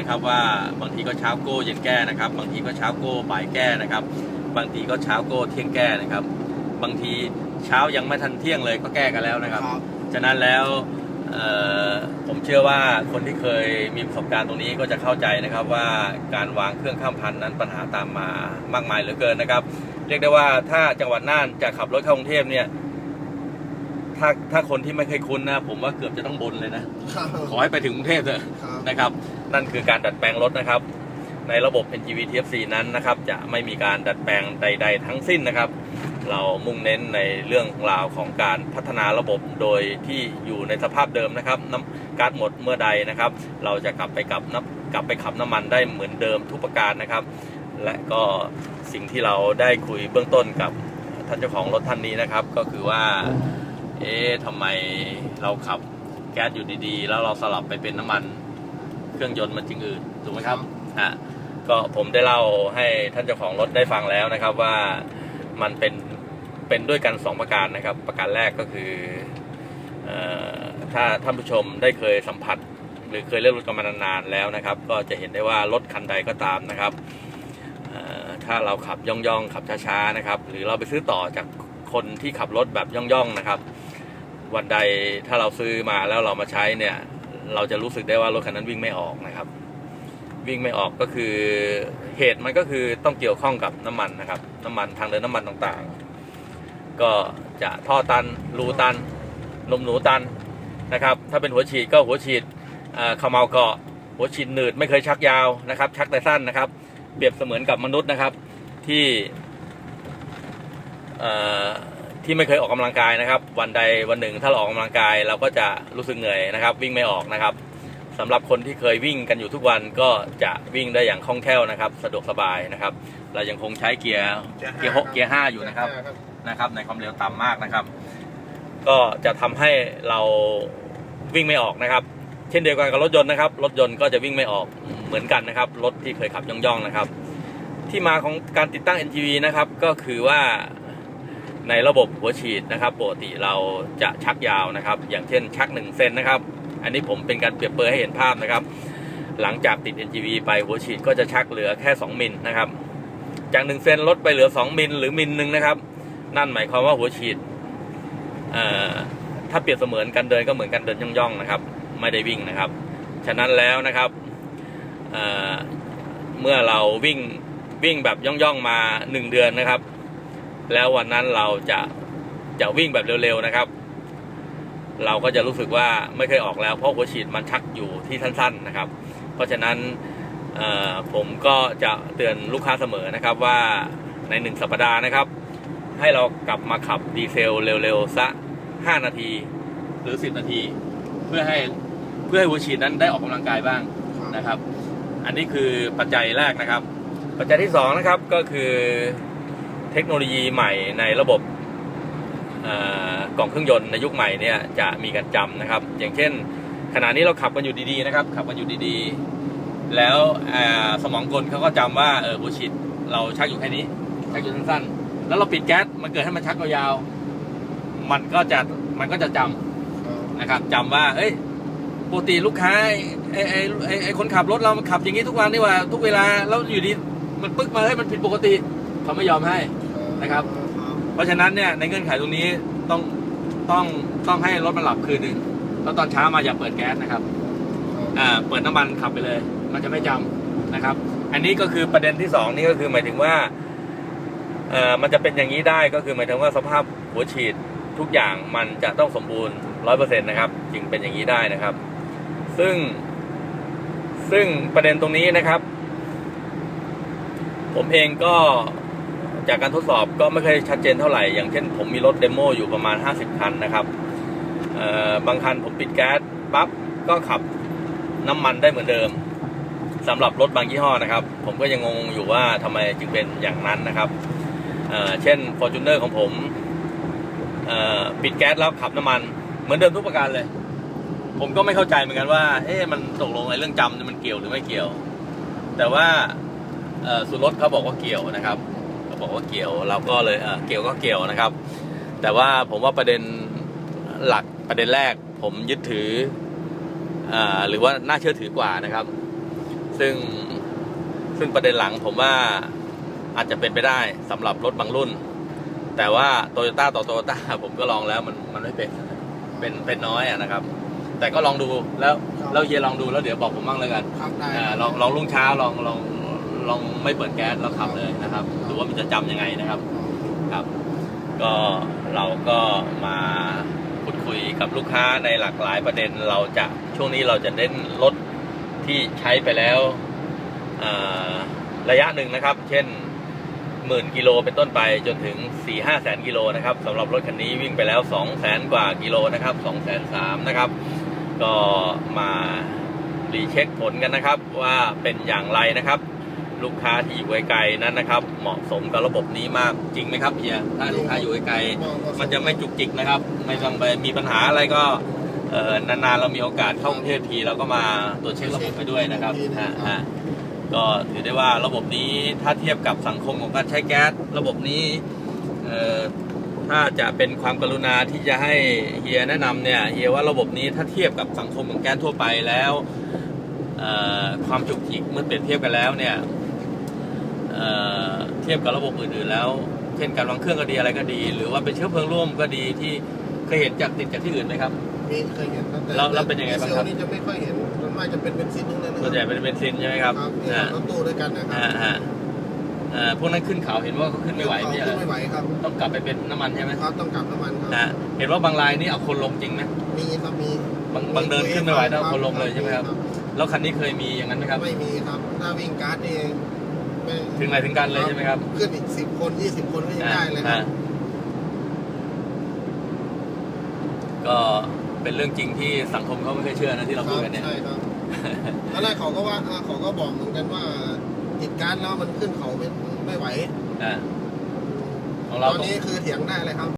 นะครับว่าบางทีก็เช้าโก้เย็นแก้นะครับ บางทีก็เช้าโก้บ่ายแก้นะครับ บางทีก็เช้าโก้เที่ยงแก้นะครับ บางทีเช้ายังไม่ทันเที่ยงเลยก็แก้กันแล้วนะครับครับฉะนั้นแล้วเอ่อผมเชื่อว่าคนที่เคยมีประสบการณ์ตรงนี้ก็จะเข้าใจนะครับว่าการวางเครื่องข้ามพันธุ์นั้นปัญหาตามมามากมายเหลือเกินนะครับ เรียกได้ว่าถ้าจังหวัดน่านจะขับรถเข้ากรุงเทพเนี่ย ถ้าถ้าคนที่ไม่เคยคุ้นนะ ผมว่าเกือบจะต้องบนเลยนะ ครับขอให้ไปถึงกรุงเทพเถอะครับนะครับ นั่นคือการดัดแปลงรถนะครับ ในระบบ NGV TFC นั้นนะครับ จะไม่มีการดัดแปลงใด ๆ ทั้งสิ้นนะครับ เรามุ่งเน้นในเรื่องราวของการพัฒนาระบบโดยที่อยู่ในสภาพเดิมนะครับน้ำก๊าซหมดเมื่อใดนะครับ เราจะกลับไปกับน้ำกลับไปขับน้ำมันได้เหมือนเดิมทุกประการนะครับ และก็สิ่งที่เราได้คุยเบื้องต้นกับท่านเจ้าของรถท่านนี้นะครับ ก็คือว่า เอ๊ะทำไมเราขับแก๊สอยู่ดีๆ แล้วเราสลับไปเป็นน้ำมันเครื่องยนต์มันจึงอืดถูกไหมครับอะก็ผมได้เล่าให้ท่านเจ้าของรถได้ฟังแล้วนะครับว่ามันเป็นเป็นด้วยกันสองประการนะครับ ประการแรกก็คือเออถ้าท่านผู้ชมได้เคยสัมผัส หรือเคยเล่นรถกันมานานๆแล้วนะครับ ก็จะเห็นได้ว่ารถคันใดก็ตามนะครับเอ่อถ้าเราขับย่องๆขับช้าๆนะครับ หรือเราไปซื้อต่อจากคนที่ขับรถแบบย่องๆนะครับ วันใดถ้าเราซื้อมาแล้วเรามาใช้เนี่ย เราจะรู้สึกได้ว่ารถคันนั้นวิ่งไม่ออกนะครับ วิ่งไม่ออกก็คือเหตุมันก็คือต้องเกี่ยวข้องกับน้ำมันนะครับ น้ำมันทางเดินน้ำมันต่างๆ ก็จะท่อตันรูตันลมหนูตันนะครับ ถ้าเป็นหัวฉีดก็หัวฉีดเอ่อเขมเมาเกาะ หัวฉีดหนืดไม่เคยชักยาวนะครับ ชักแต่สั้นนะครับ เปรียบเสมือนกับมนุษย์นะครับที่อ่อ ที่ไม่เคยออกกำลังกายนะครับ วันใดวันหนึ่งถ้าเราออกกำลังกายเราก็จะรู้สึกเหนื่อยนะครับ วิ่งไม่ออกนะครับสำหรับคนที่เคยวิ่งกันอยู่ทุกวันก็จะวิ่งได้อย่างคล่องแคล่วนะครับ สะดวกสบายนะครับ เรายังคงใช้เกียร์เกียร์หกเกียร์ห้าอยู่นะครับนะครับ ในความเร็วต่ำมากนะครับ ก็จะทำให้เราวิ่งไม่ออกนะครับ เช่นเดียวกันกับรถยนต์นะครับ รถยนต์ก็จะวิ่งไม่ออกเหมือนกันนะครับ รถที่เคยขับย่องๆนะครับ ที่มาของการติดตั้ง NGV นะครับก็คือว่า ในระบบหัวฉีดนะครับปกติเราจะชักยาวนะครับ อย่างเช่นชัก1เซนนะครับ อันนี้ผมเป็นการเปรียบเปรยให้เห็นภาพนะครับ หลังจากติด NGV ไปหัวฉีดก็จะชักเหลือแค่ 2มิลนะครับ จาก1เซนลดไปเหลือ 2มิลหรือมิลหนึ่งนะครับ นั่นหมายความว่าหัวฉีดถ้าเปรียบเสมือนการเดินก็เหมือนการเดินย่องๆนะครับ ไม่ได้วิ่งนะครับ ฉะนั้นแล้วนะครับเเมื่อเราวิ่งวิ่งแบบย่องๆมา 1 เดือนนะครับ แล้ววันนั้นเราจะจะวิ่งแบบเร็วๆนะครับ เราก็จะรู้สึกว่าไม่เคยออกแล้ว เพราะหัวฉีดมันชักอยู่ที่สั้น ๆนะครับ เพราะฉะนั้นเอ่อผมก็จะเตือนลูกค้าเสมอนะครับว่าในหนึ่งสัปดาห์นะครับ ให้เรากลับมาขับดีเซลเร็วๆสัก5นาทีหรือ 10 นาที เพื่อให้เพื่อให้หัวฉีดนั้นได้ออกกำลังกายบ้างนะครับ อันนี้คือปัจจัยแรกนะครับ ปัจจัยที่สองนะครับก็คือ เทคโนโลยีใหม่ในระบบกล่องเครื่องยนต์ในยุคใหม่เนี่ยจะมีการจำนะครับ อย่างเช่น ขณะนี้เราขับกันอยู่ดีๆนะครับ ขับกันอยู่ดีๆ แล้วสมองกลเขาก็จำว่าเออหัวฉีดเราชักอยู่แค่นี้ ชักอยู่สั้นๆ แล้วเราปิดแก๊สมันเกิดให้มันชักยาวๆมันก็จะมันก็จะจำนะครับจำว่าเอ้ยปกติลูกค้าไอ้ไอ้ไอ้ไอ้คนขับรถเรามันขับอย่างนี้ทุกวันนี่ว่า ทุกเวลาแล้วอยู่ดีมันปึ๊กมาเฮ้ยมันผิดปกติเขาไม่ยอมให้ นะครับ เพราะฉะนั้นเนี่ยในเงื่อนไขตรงนี้ต้องต้องต้องให้รถมันหลับคืนหนึ่งแล้วตอนเช้ามาอย่าเปิดแก๊สนะครับอ่าเปิดน้ำมันขับไปเลย มันจะไม่จำนะครับ อันนี้ก็คือประเด็นที่สองนี่ก็คือหมายถึงว่าเอ่อมันจะเป็นอย่างนี้ได้ก็คือหมายถึงว่าสภาพหัวฉีดทุกอย่างมันจะต้องสมบูรณ์ร้อยเปอร์เซ็นต์นะครับ จึงเป็นอย่างนี้ได้นะครับ ซึ่ง ซึ่งประเด็นตรงนี้นะครับ ผมเองก็ จากการทดสอบก็ไม่เคยชัดเจนเท่าไหร่ อย่างเช่นผมมีรถเดโมอยู่ประมาณ 50 คันนะครับบางคันผมปิดแก๊สปั๊บก็ขับน้ำมันได้เหมือนเดิมสำหรับรถบางยี่ห้อนะครับ ผมก็ยังงงอยู่ว่าทำไมจึงเป็นอย่างนั้นนะครับเอ่อเช่น Fortuner ของผมปิดแก๊สแล้วขับน้ำมัน เหมือนเดิมทุกประการเลย ผมก็ไม่เข้าใจเหมือนกันว่า เอ๊ะมันตกลงไอ้เรื่องจำมันเกี่ยวหรือไม่เกี่ยว แต่ว่าเอ่อสุรถเขาบอกว่าเกี่ยวนะครับ บอกว่าเกี่ยว เราก็เลยเอ่อเกี่ยวก็เกี่ยวนะครับ แต่ว่าผมว่าประเด็นหลักประเด็นแรก ผมยึดถือเอ่อหรือว่าน่าเชื่อถือกว่านะครับ ซึ่งซึ่งประเด็นหลังผมว่าอาจจะเป็นไปได้สำหรับรถบางรุ่น แต่ว่าโตโยต้าต่อโตโยต้าผมก็ลองแล้วมันมันไม่เป็นเป็นเป็นน้อยอะนะครับ แต่ก็ลองดูแล้วแล้วเฮียลองดูแล้วเดี๋ยวบอกผมบ้างเลยกันครับได้อ่าลองลองรุ่งเช้าลองลอง ลองไม่เปิดแก๊สแล้วขับเลยนะครับดูว่ามันจะจำยังไงนะครับครับ ก็เราก็มาพูดคุยกับลูกค้าในหลากหลายประเด็นเราจะช่วงนี้เราจะเน้นรถที่ใช้ไปแล้วอ่าระยะหนึ่งนะครับ เช่นหมื่นกิโลเป็นต้นไปจนถึง4ี่ห้าแสนกิโลนะครับสำหรับรถคันนี้วิ่งไปแล้ว 2 0 0แสนกว่ากิโลนะครับ2 0 0แสนสามนะครับ ก็มารีเช็คผลกันนะครับว่าเป็นอย่างไรนะครับ ลูกค้าที่อยู่ไกลๆนั้นนะครับ เหมาะสมกับระบบนี้มากจริงไหมครับเฮียถ้าลูกค้าอยู่ไกลๆมันจะไม่จุกจิกนะครับ ไม่ต้องไปมีปัญหาอะไรก็เอ่อนานๆเรามีโอกาสเข้ากรุงเทพทีเราก็มาตรวจเช็คระบบไปด้วยนะครับฮะฮะก็ถือได้ว่าระบบนี้ถ้าเทียบกับสังคมของการใช้แก๊สระบบนี้เอ่อถ้าจะเป็นความกรุณาที่จะให้เฮียแนะนำเนี่ยเฮียว่าระบบนี้ถ้าเทียบกับสังคมของแก๊สทั่วไปแล้วเอ่อความจุกจิกเมื่อเปรียบเทียบกันแล้วเนี่ย เอ่อเทียบกับระบบอื่นๆแล้ว เช่นการวางเครื่องก็ดีอะไรก็ดี หรือว่าเป็นเชื้อเพลิงร่วมก็ดีที่เคยเห็นจากติดจากที่อื่นไหมครับมีเคยเห็นครับแต่แล้วแล้วเป็นยังไงบ้างครับดีเซลนี่จะไม่ค่อยเห็นส่วนมากจะเป็นเบนซินทั้งนั้นนะส่วนใหญ่เป็นเบนซินใช่ไหมครับครับเนี่ยอ่ารถตู้ด้วยกันนะครัอ่าฮะเอ่อพวกนั้นขึ้นเขาเห็นว่าเขาขึ้นไม่ไหวเขาไม่ใช่ขึ้นเหรไม่อไหวครับต้องกลับไปเป็นน้ำมันใช่ไหมครับต้องกลับน้ำมันครับอ่าเห็นว่าบางรายนี่เอาคนลงจริงไหมมีครับมีบางบางเดินขึ้นไม่ไหวต้องเอาคนลงเลยรับใช่ไหมครับแล้วคันนี้เคยมีอย่างนั้นไหมครับ ไม่มีครับถ้าวิ่งการ์ดนี่ ไม่ถึงไหนถึงกันเลยใช่ไหมครับ ขึ้นอีกสิบคนยี่สิบคนก็ยังได้เลยคอ่ารับก็เป็นเรื่องจริงที่สังคมเขาไม่เคอยเชื่อนะที่เราพูดกันเนี่ยใช่ครับตอนแรกเขาก็ว่าอ่าเขาก็บอกเหมือนกันว่าติดการ์ดแล้วมันขึ้นเขาไม่ไม่ไหวอ่าของตเราอนนี้คือเถียงได้เลยครับ